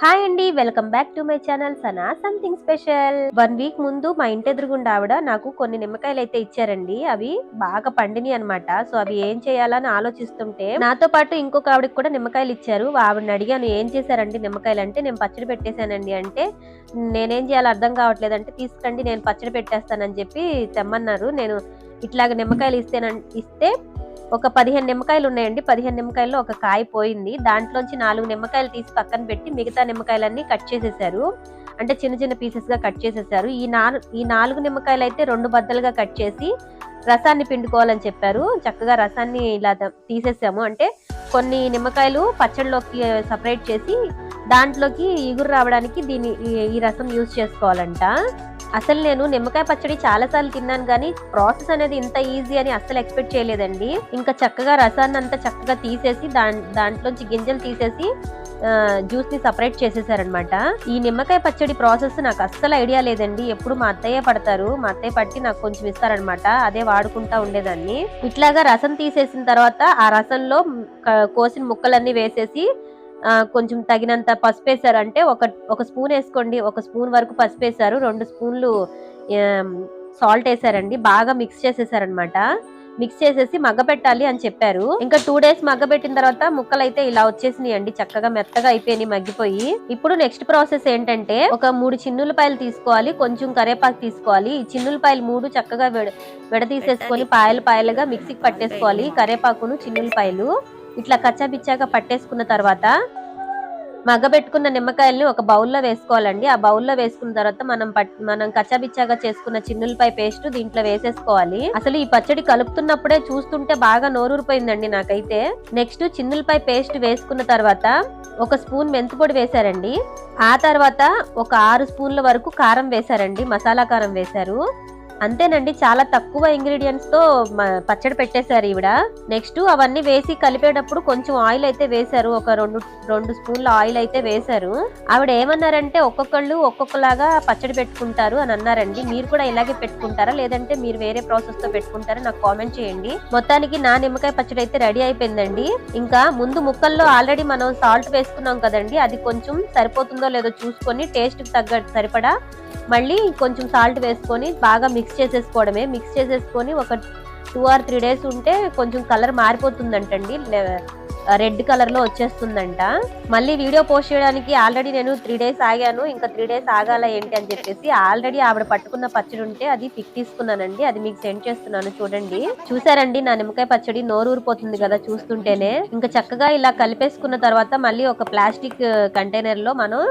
Hi అండి welcome back to my channel Sana something special one week ముందు మా ఇంటి ఎదురుగుండా ఆవిడ నాకు కొన్ని నిమ్మకాయలు అయితే ఇచ్చారండి. అవి బాగా పండిని అనమాట సో అవి ఏం చేయాలని ఆలోచిస్తుంటే నాతో పాటు ఇంకొక ఆవిడకి కూడా నిమ్మకాయలు ఇచ్చారు. ఆవిడని అడిగాను ఏం చేశారండి నిమ్మకాయలు? అంటే నేను పచ్చడి పెట్టేశానండి. అంటే నేనేం చేయాలో అర్థం కావట్లేదు అంటే తీసుకండి నేను పచ్చడి పెట్టేస్తానని చెప్పి తెమ్మన్నారు. నేను ఇట్లాగ నిమ్మకాయలు ఇస్తే ఇస్తే ఒక పదిహేను నిమ్మకాయలు ఉన్నాయండి. పదిహేను నిమ్మకాయల్లో ఒక కాయ పోయింది. దాంట్లోంచి నాలుగు నిమ్మకాయలు తీసి పక్కన పెట్టి మిగతా నిమ్మకాయలన్నీ కట్ చేసేసారు. అంటే చిన్న చిన్న పీసెస్గా కట్ చేసేసారు. ఈ నాలుగు ఈ నాలుగు నిమ్మకాయలు అయితే రెండు బద్దలుగా కట్ చేసి రసాన్ని పిండుకోవాలని చెప్పారు. చక్కగా రసాన్ని ఇలా తీసేసాము. అంటే కొన్ని నిమ్మకాయలు పచ్చడిలోకి సపరేట్ చేసి దాంట్లోకి ఇగురు రావడానికి దీని ఈ- ఈ రసం యూజ్ చేసుకోవాలంట. అసలు నేను నిమ్మకాయ పచ్చడి చాలా సార్లు తిన్నాను కానీ ప్రాసెస్ అనేది ఇంత ఈజీ అని అస్సలు ఎక్స్పెక్ట్ చేయలేదండి. ఇంకా చక్కగా రసాన్ని అంతా చక్కగా తీసేసి దాం దాంట్లోంచి గింజలు తీసేసి జ్యూస్ని సపరేట్ చేసేసారనమాట ఈ నిమ్మకాయ పచ్చడి ప్రాసెస్ నాకు అస్సలు ఐడియా లేదండి. ఎప్పుడు మా అత్తయ్య పడతారు. మా అత్తయ్య పట్టి నాకు కొంచెం ఇస్తారనమాట అదే వాడుకుంటా ఉండేదాన్ని. ఇట్లాగా రసం తీసేసిన తర్వాత ఆ రసంలో కోసిన ముక్కలన్నీ వేసేసి కొంచెం తగినంత పసుపు వేసారు అంటే ఒక ఒక స్పూన్ వేసుకోండి ఒక స్పూన్ వరకు పసుపు వేసారు రెండు స్పూన్లు సాల్ట్ వేసారండి బాగా మిక్స్ చేసేసారనమాట మిక్స్ చేసేసి మగ్గబెట్టాలి అని చెప్పారు. ఇంకా టూ డేస్ మగ్గబెట్టిన తర్వాత ముక్కలు అయితే ఇలా వచ్చేసినాయి అండి చక్కగా మెత్తగా అయిపోయినాయి మగ్గిపోయి. ఇప్పుడు నెక్స్ట్ ప్రాసెస్ ఏంటంటే ఒక మూడు చిన్నులపాయలు తీసుకోవాలి కొంచెం కరేపాకు తీసుకోవాలి. ఈ చిన్నులపాయలు మూడు చక్కగా విడ విడదీసేసుకొని పాయలు పాయలుగా మిక్సీకి పట్టేసుకోవాలి కరేపాకును చిన్నులపాయలు. ఇట్లా కచ్చాపిచ్చాగా పట్టేసుకున్న తర్వాత మగ్గబెట్టుకున్న నిమ్మకాయల్ని ఒక బౌల్లో వేసుకోవాలండి. ఆ బౌల్లో వేసుకున్న తర్వాత మనం పట్ మనం కచ్చాబిచ్చాగా చేసుకున్న చిన్నులపై పేస్ట్ దీంట్లో వేసేసుకోవాలి. అసలు ఈ పచ్చడి కలుపుతున్నప్పుడే చూస్తుంటే బాగా నోరూరిపోయిందండి నాకైతే. నెక్స్ట్ చిన్నులపై పేస్ట్ వేసుకున్న తర్వాత ఒక స్పూన్ మెంతిపొడి వేశారండి. ఆ తర్వాత ఒక ఆరు స్పూన్ల వరకు కారం వేశారండి. మసాలా కారం వేశారు. అంతేనండి చాలా తక్కువ ఇంగ్రీడియంట్స్తో పచ్చడి పెట్టేశారు ఈవిడ. నెక్స్ట్ అవన్నీ వేసి కలిపేటప్పుడు కొంచెం ఆయిల్ అయితే వేశారు. ఒక రెండు రెండు స్పూన్ల ఆయిల్ అయితే వేశారు. ఆవిడ ఏమన్నారంటే ఒక్కొక్కళ్ళు ఒక్కొక్కలాగా పచ్చడి పెట్టుకుంటారు అని అన్నారండి. మీరు కూడా ఇలాగే పెట్టుకుంటారా? లేదంటే మీరు వేరే ప్రాసెస్తో పెట్టుకుంటారా? నాకు కామెంట్ చేయండి. మొత్తానికి నా నిమ్మకాయ పచ్చడి అయితే రెడీ అయిపోయిందండి. ఇంకా ముందు ముక్కల్లో ఆల్రెడీ మనం సాల్ట్ వేసుకున్నాం కదండి. అది కొంచెం సరిపోతుందో లేదో చూసుకొని టేస్ట్ తగ్గ తగ్గట్టు సరిపడా మళ్ళీ కొంచెం సాల్ట్ వేసుకొని బాగా మిక్స్ మిక్స్ చేసేసుకోవడమే. మిక్స్ చేసేసుకొని ఒక టూ ఆర్ త్రీ డేస్ ఉంటే కొంచెం కలర్ మారిపోతుందంటండి. రెడ్ కలర్లో వచ్చేస్తుందంట. మళ్ళీ వీడియో పోస్ట్ చేయడానికి ఆల్రెడీ నేను త్రీ డేస్ ఆగాను. ఇంకా త్రీ డేస్ ఆగాల ఏంటి అని చెప్పేసి ఆల్రెడీ ఆవిడ పట్టుకున్న పచ్చడి ఉంటే అది పిక్ తీసుకున్నానండి. అది మీకు సెండ్ చేస్తున్నాను చూడండి. చూసారండి నా నిమ్మకాయ పచ్చడి నోరు ఊరిపోతుంది కదా చూస్తుంటేనే. ఇంకా చక్కగా ఇలా కలిపేసుకున్న తర్వాత మళ్ళీ ఒక ప్లాస్టిక్ కంటైనర్లో మనం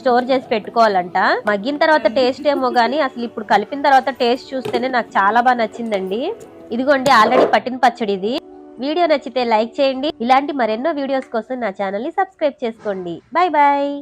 స్టోర్ చేసి పెట్టుకోవాలంట. మగ్గిన తర్వాత టేస్ట్ ఏమో గానీ అసలు ఇప్పుడు కలిపిన తర్వాత టేస్ట్ చూస్తేనే నాకు చాలా బాగా నచ్చిందండి. ఇదిగోండి ఆల్రెడీ పట్టిన పచ్చడి ఇది. వీడియో నచ్చితే లైక్ చేయండి. ఇలాంటి మరెన్నో వీడియోస్ కోసం నా ఛానల్ని సబ్స్క్రైబ్ చేసుకోండి. Bye bye